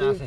আছে।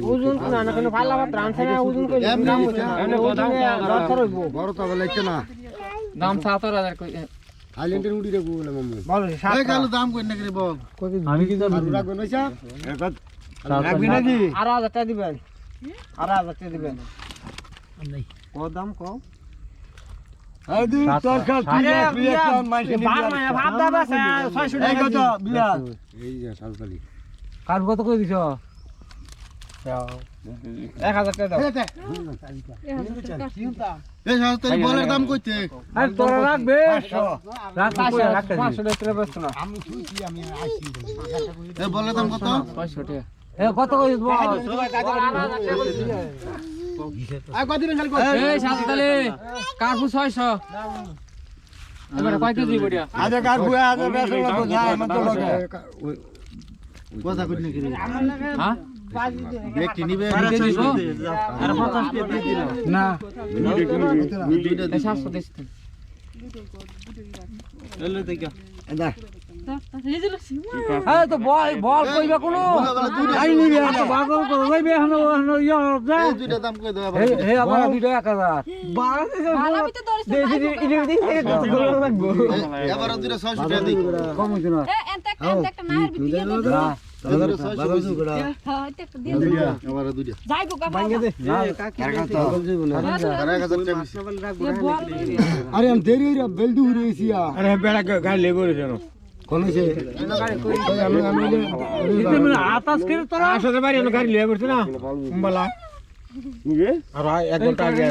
না করে কেনা দাম ওজন না না কোনো ফালা বা ট্রান্সফার ওজন কই এমনি এমনি দরকার হইব। বড় তো লাগছে না। দাম 7000 কই আইল্যান্ডের উড়ি রেখো বলে মামু। বল এই কালো দাম কই না করে বল? আমি কি জানি? রাখবেন পয়সা রাখবি নাকি? আর হাজার টাকা দিবেন। আর হাজার টাকা দিবেন। ক দাম কম এই দিন তোর কাছে তুই রিয়াকশন মাইছে ভাব দাম আছে 600 এই টাকা কত? কার কত দিছ 1000 টাকা দাও এই সাথে বলের দাম কইতে আরে তোরা রাখবে রাখ 500 টাকা বেচছ না আমি শুনছি আমি আইছি এই বলের দাম কত 500 টাকা কত কই বল আর কত দিন খালি এই সাততালে কারফু 600 এবারে কয় কেজি বড়িয়া আজ কার বুয়া আজ বেসল তো যায় মত লগে কথা কই না হ্যাঁ ব্যক্তি নিবে? আর 50 কে দিয়ে দিল। না। দুইটা এই 700 দিছ। হ্যাঁ তো বল বল কইবা কোন। আই নিবি তো বাগল করে কইবে হনো হনো ইয়া যা। এই দুইটা দাম কই দাও হে হে আবার দুইটা 1000 এবার দুইটা 600 টাকা দিই। কম হইছে না এবার দুইটা না। আর 1000 টাকা বেশি। আরে আমি দেরি হইরা বেলদু হইছি আরে বেড়া গাড়ি লেগে রইছে না কোন হইছে? আমি আমি এটা আতাস করে তোরা? আসলে বাড়ি গাড়ি লেগে পড়ছে না? বলা। আর এক ঘণ্টা আগে